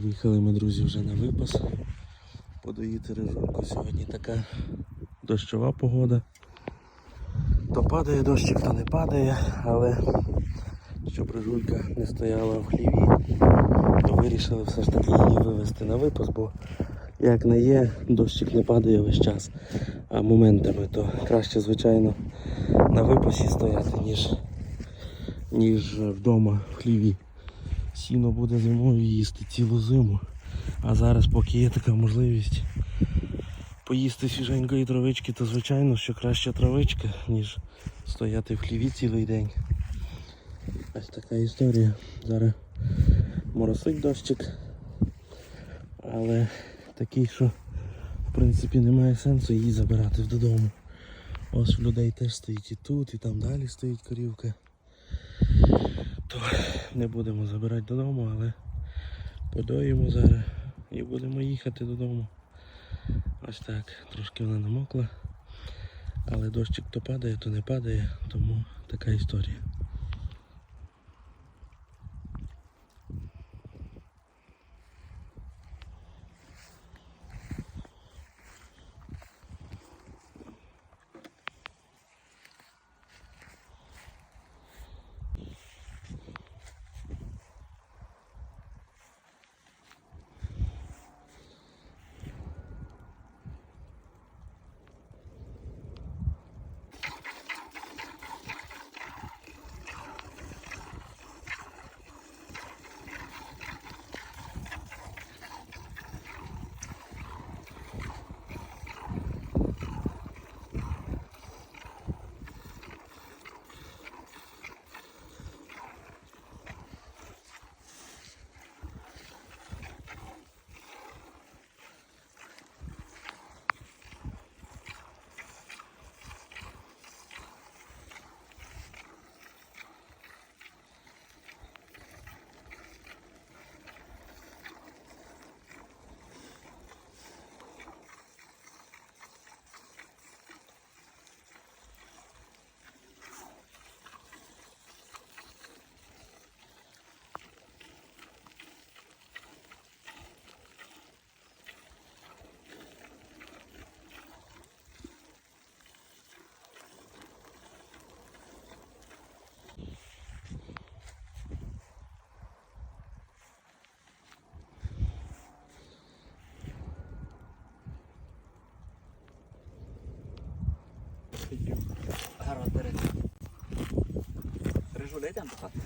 Приїхали ми, друзі, вже на випас. Подоїти рижульку. Сьогодні така дощова погода. То падає дощик, то не падає, але щоб рижулька не стояла в хліві, то вирішили все ж таки її вивезти на випас, бо як не є, дощик не падає весь час, а моментами, то краще, звичайно, на випасі стояти, ніж, ніж вдома в хліві. Сіно буде зимою їсти цілу зиму. А зараз, поки є така можливість поїсти свіженької травички, то звичайно, що краще травичка, ніж стояти в хліві цілий день. Ось така історія. Зараз моросить дощик. Але такий, що в принципі немає сенсу її забирати додому. Ось в людей теж стоїть і тут, і там далі стоїть корівка. То не будемо забирати додому, але подоїмо зараз і будемо їхати додому. Ось так, трошки вона намокла. Але дощик то падає, то не падає, тому така історія. Гарно бери. Рижуля йдемо до хати.